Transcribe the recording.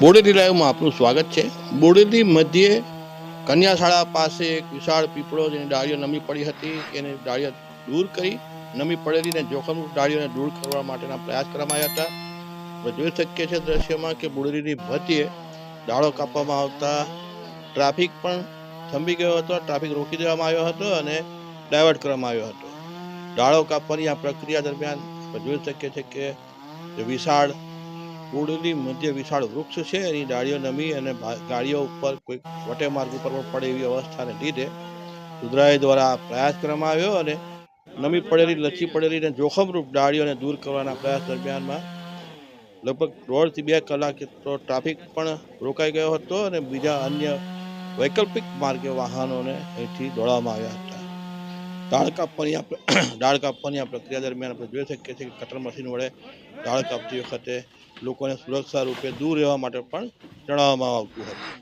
બોડેલી લાઈવમાં આપનું સ્વાગત છે. બોડેલી મધ્યે કન્યાશાળા પાસે એક વિશાળ પીપળો જેની ડાળીઓ નમી પડી હતી. એને ડાળીઓ દૂર કરી નમી પડેલીને જોખમ ડાળીઓને દૂર કરવા માટેના પ્રયાસ કરવામાં આવ્યા હતા. આપણે જોઈ શકીએ છીએ દ્રશ્યમાં કે બોડેલીની મધ્યે ડાળો કાપવામાં આવતા ટ્રાફિક પણ થંભી ગયો હતો. ટ્રાફિક રોકી દેવામાં આવ્યો હતો અને ડાયવર્ટ કરવામાં આવ્યો હતો. ડાળો કાપવાની આ પ્રક્રિયા દરમિયાન આપણે જોઈ શકીએ છીએ કે વિશાળ બોડેલી મધ્ય વિશાળ વૃક્ષ છે. એની ડાળીઓ નમી અને ગાડીઓ ઉપર કોઈ વટે માર્ગ ઉપર પણ પડે એવી અવસ્થાને લીધે સુધરાઈ દ્વારા પ્રયાસ કરવામાં આવ્યો અને નમી પડેલી, લચી પડેલી અને જોખમરૂપ ડાળીઓને દૂર કરવાના પ્રયાસ દરમિયાનમાં લગભગ દોઢથી બે કલાક તો ટ્રાફિક પણ રોકાઈ ગયો હતો અને બીજા અન્ય વૈકલ્પિક માર્ગે વાહનોને અહીંથી દોડાવવામાં આવ્યા હતા. ડાળ કાપવાની દાળ કાપવાની આ પ્રક્રિયા દરમિયાન આપણે જોઈ શકીએ છીએ કે કટર મશીન વડે દાળ કાપતી વખતે લોકોને સુરક્ષા રૂપે દૂર રહેવા માટે પણ જણાવવામાં આવતું હતું.